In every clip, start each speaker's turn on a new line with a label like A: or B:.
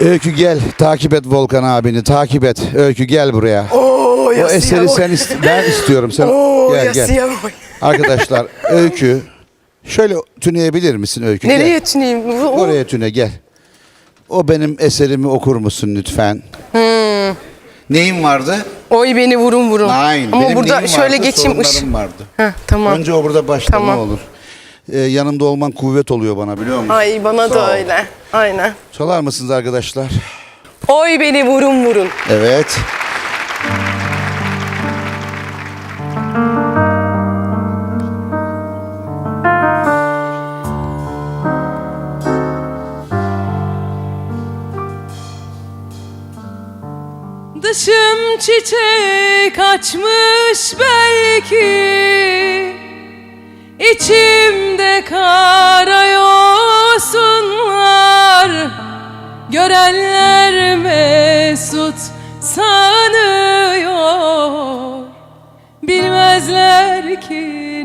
A: Öykü gel takip et Volkan abini takip et. Öykü gel buraya.
B: Oo
A: O eseri sen ist- ben istiyorum sen
B: Oo
A: gel gel. Arkadaşlar Öykü şöyle tüneyebilir misin Öykü? Gel.
B: Nereye tüneyim? Bu- o-
A: Oraya tüne gel. O benim eserimi okur musun lütfen?
B: Hmm.
A: Neyin vardı?
B: Oy beni vurun vurun.
A: Nein.
B: Ama
A: benim
B: burada
A: neyim
B: şöyle
A: vardı?
B: geçeyim.
A: Sorunlarım vardı.
B: Heh, tamam.
A: Önce o burada başta
B: Tamam.
A: ne olur? Ee, yanımda olman kuvvet oluyor bana biliyor musun?
B: Ay bana
A: Sağ ol.
B: da öyle. Aynen.
A: Çalar mısınız arkadaşlar?
B: Oy beni vurun vurun.
A: Evet.
C: Dışım çiçek açmış belki İçimde karayosunlar Görenler mesut sanıyor. Bilmezler ki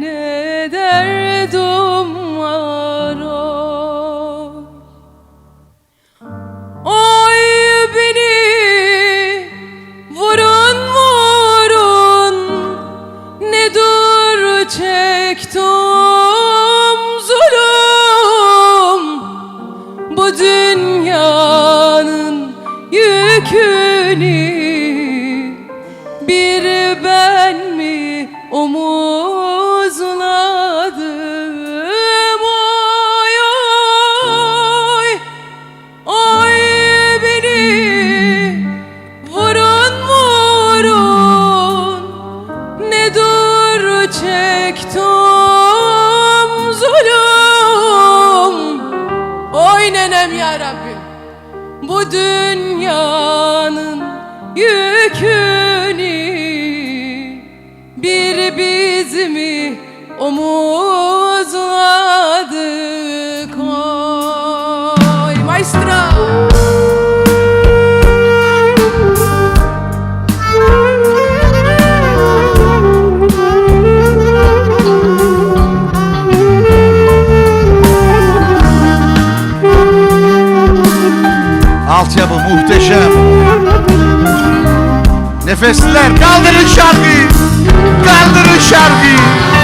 C: yükünü bir ben mi omuzladım? Oy oy Oy beni. Vurun vurun. Ne dur çektim zulüm? Oy nenem ya bu dünyanın yükünü bir biz mi omuzladık oy maestro
A: Altyapı muhteşem. Nefesler kaldırın şarkıyı. Kaldırın şarkıyı.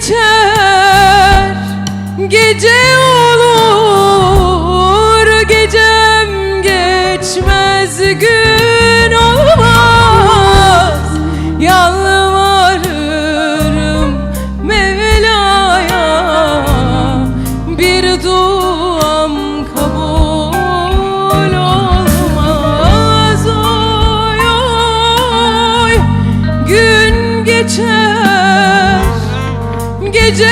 C: Geçer, gece olur, Gece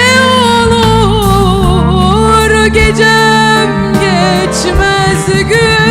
C: olur Gecem geçmez Gün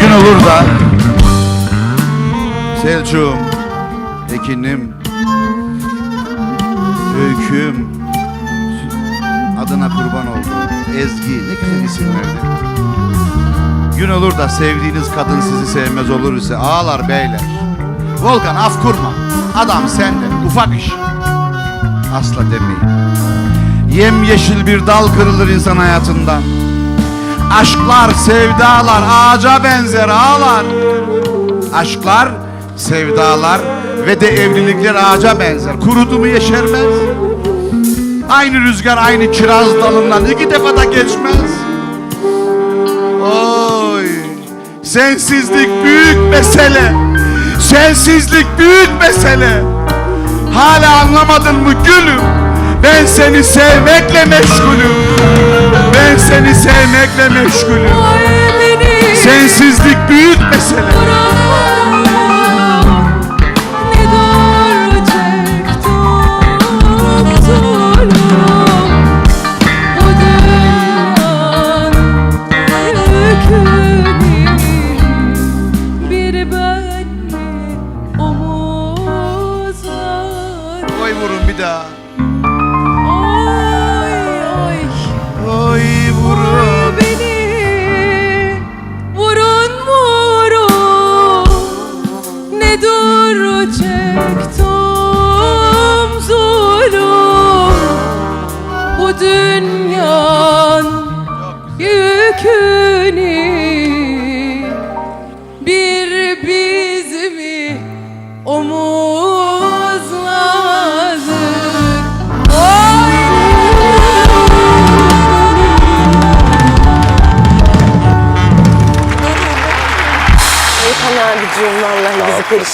A: Gün olur da Selçuk'um, Ekin'im, Öyküm, adına kurban oldum. Ezgi, ne güzel isim verdi. Gün olur da sevdiğiniz kadın sizi sevmez olur ise ağlar beyler. Volkan af kurma. Adam senden ufak iş. Asla demeyin. Yem yeşil bir dal kırılır insan hayatında. Aşklar, sevdalar ağaca benzer ağlar. Aşklar,
C: sevdalar ve de evlilikler ağaca benzer. Kurudu mu yeşermez. Aynı rüzgar aynı kiraz dalından iki defa da geçmez. Oy. Sensizlik büyük mesele. Sensizlik büyük mesele. Hala anlamadın mı gülüm? Ben seni sevmekle meşgulüm. Ben seni sevmekle meşgulüm. Sensizlik büyük mesele.
D: bir ben
C: vurun bir daha.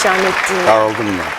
B: perişan ettiğini.
A: Dağıldım ben.